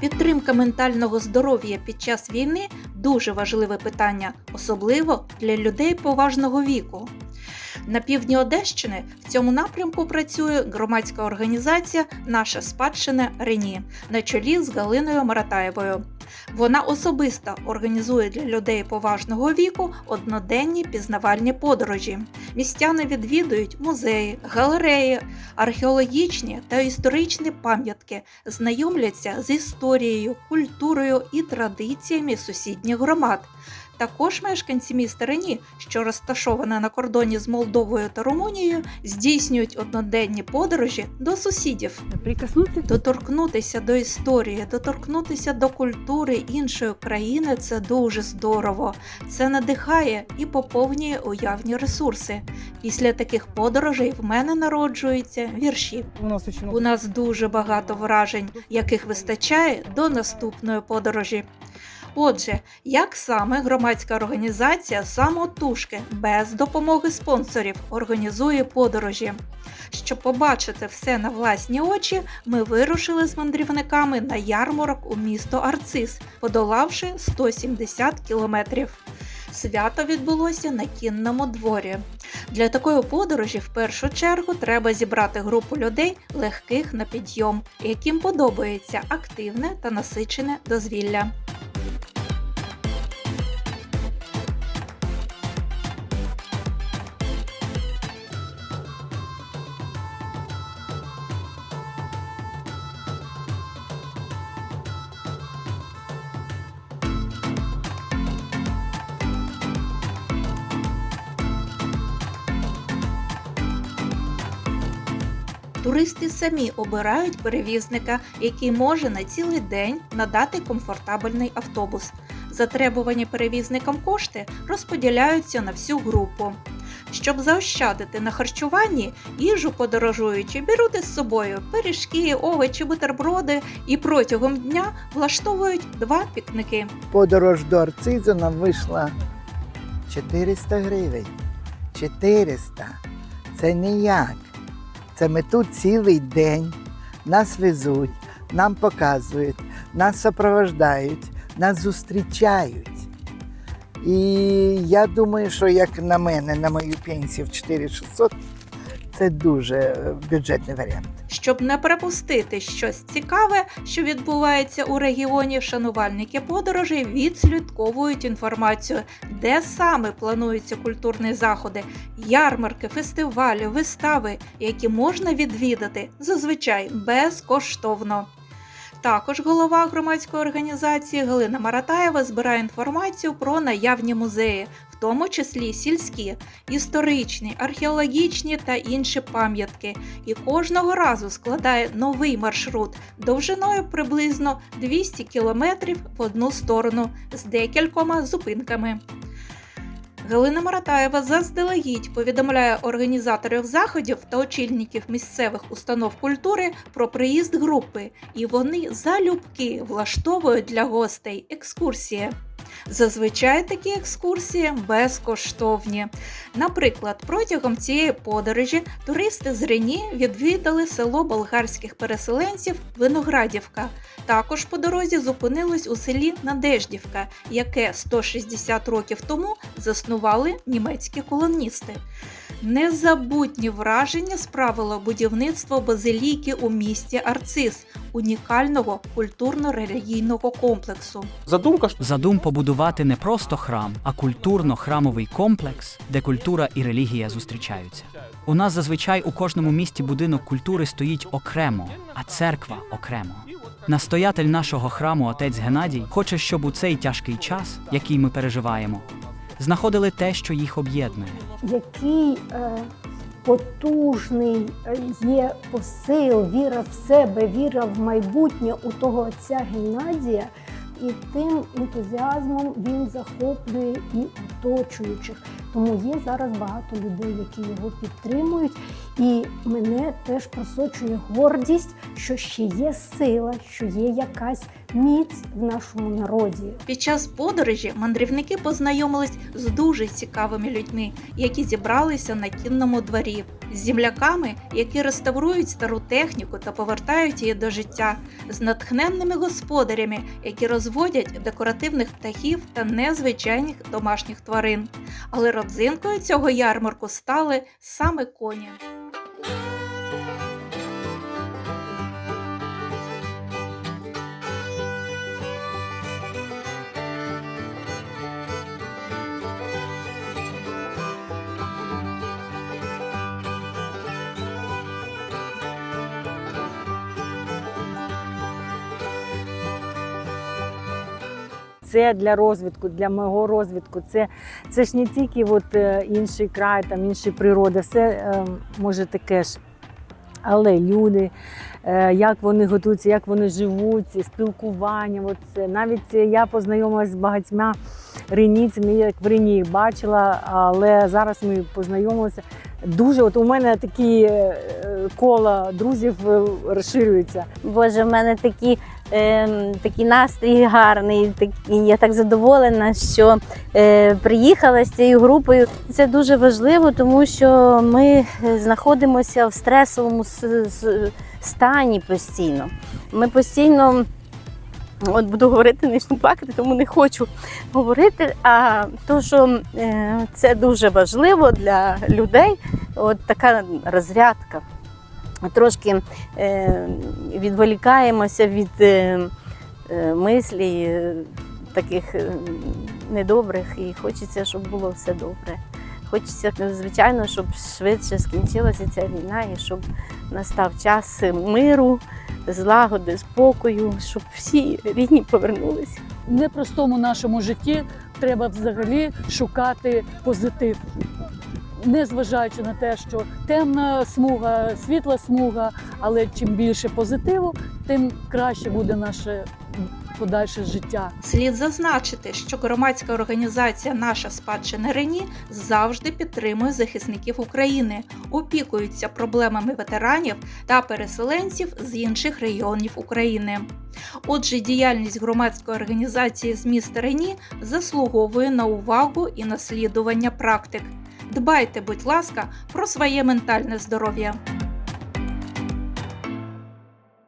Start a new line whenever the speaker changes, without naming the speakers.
Підтримка ментального здоров'я під час війни дуже важливе питання, особливо для людей поважного віку. На півдні Одещини в цьому напрямку працює громадська організація Наша спадщина Рені на чолі з Галиною Маратаєвою. Вона особисто організує для людей поважного віку одноденні пізнавальні подорожі. Містяни відвідують музеї, галереї, археологічні та історичні пам'ятки, знайомляться з історією, культурою і традиціями сусідніх громад. Також мешканці міста Рені, що розташоване на кордоні з Молдовою та Румунією, здійснюють одноденні подорожі до сусідів. Доторкнутися до історії, доторкнутися до культури іншої країни це дуже здорово. Це надихає і поповнює уявні ресурси. Після таких подорожей в мене народжуються вірші.
у нас
У нас дуже багато вражень, яких вистачає до наступної подорожі. Отже, як саме громадська організація самотужки без допомоги спонсорів організує подорожі? Щоб побачити все на власні очі, ми вирушили з мандрівниками на ярмарок у місто Арцис, подолавши 170 кілометрів. Свято відбулося на кінному дворі. Для такої подорожі в першу чергу треба зібрати групу людей легких на підйом, яким подобається активне та насичене дозвілля. Туристи самі обирають перевізника, який може на цілий день надати комфортабельний автобус. Затребувані перевізником кошти розподіляються на всю групу. Щоб заощадити на харчуванні, їжу подорожуючи беруть із собою пиріжки, овочі, бутерброди і протягом дня влаштовують два пікники.
Подорож до Арцизу нам вийшла 400 гривень. 400. Це ніяк. Це ми тут цілий день. Нас везуть, нам показують, нас супровождають, нас зустрічають. І я думаю, що як на мене, на мою пенсію в 4600, це дуже е, бюджетний варіант.
Щоб не пропустити щось цікаве, що відбувається у регіоні, шанувальники подорожей відслідковують інформацію, де саме плануються культурні заходи, ярмарки, фестивалі, вистави, які можна відвідати зазвичай безкоштовно. Також голова громадської організації Галина Маратаєва збирає інформацію про наявні музеї, в тому числі сільські, історичні, археологічні та інші пам'ятки, і кожного разу складає новий маршрут довжиною приблизно 200 кілометрів в одну сторону з декількома зупинками. Галина Маратаєва заздалегідь повідомляє організаторів заходів та очільників місцевих установ культури про приїзд групи, і вони залюбки влаштовують для гостей екскурсії. Зазвичай такі екскурсії безкоштовні. Наприклад, протягом цієї подорожі туристи з Рені відвідали село болгарських переселенців Виноградівка. Також по дорозі зупинились у селі Надеждівка, яке 160 років тому заснували німецькі колоністи. Незабутні враження справило будівництво базиліки у місті Арцис, унікального культурно-релігійного комплексу.
Задумка ж
Задум побудувати не просто храм, а культурно-храмовий комплекс, де культура і релігія зустрічаються. У нас зазвичай у кожному місті будинок культури стоїть окремо, а церква окремо. Настоятель нашого храму, отець Геннадій, хоче, щоб у цей тяжкий час, який ми переживаємо, знаходили те, що їх об'єднує.
який е, потужний е, є посил, віра в себе, віра в майбутнє у того отця Геннадія, і тим ентузіазмом він захоплює і оточуючих. Тому є зараз багато людей, які його підтримують. І мене теж просочує гордість, що ще є сила, що є якась міць в нашому народі.
Під час подорожі мандрівники познайомились з дуже цікавими людьми, які зібралися на кінному дворі, з земляками, які реставрують стару техніку та повертають її до життя, з натхненними господарями, які розводять декоративних птахів та незвичайних домашніх тварин. Але родзинкою цього ярмарку стали саме коні.
Це для розвитку, для мого розвитку. Це, це ж не тільки от, е, інший край, там інші природа, все е, може таке ж. Але люди, е, як вони готуються, як вони живуть, спілкування. От це. Навіть я познайомилася з багатьма риніцями, як в Рині їх бачила, але зараз ми познайомилися. Дуже от у мене такі кола друзів розширюються.
Боже, в мене такі, е, такий настрій гарний. Такі, я так задоволена, що е, приїхала з цією групою. Це дуже важливо, тому що ми е, знаходимося в стресовому стані постійно. Ми постійно. От буду говорити, не почну плакати, тому не хочу говорити. А то, що е, це дуже важливо для людей, от така розрядка. Трошки е, відволікаємося від е, е, мислі таких недобрих, і хочеться, щоб було все добре. Хочеться, звичайно, щоб швидше скінчилася ця війна і щоб настав час миру, злагоди, спокою, щоб всі рідні повернулися.
в непростому нашому житті треба взагалі шукати позитив. Незважаючи на те, що темна смуга, світла смуга, але чим більше позитиву, тим краще буде наше подальше життя.
Слід зазначити, що громадська організація Наша спадщина Рені завжди підтримує захисників України, опікується проблемами ветеранів та переселенців з інших регіонів України. Отже, діяльність громадської організації з міста Рені заслуговує на увагу і наслідування практик. Дбайте, будь ласка, про своє ментальне здоров'я.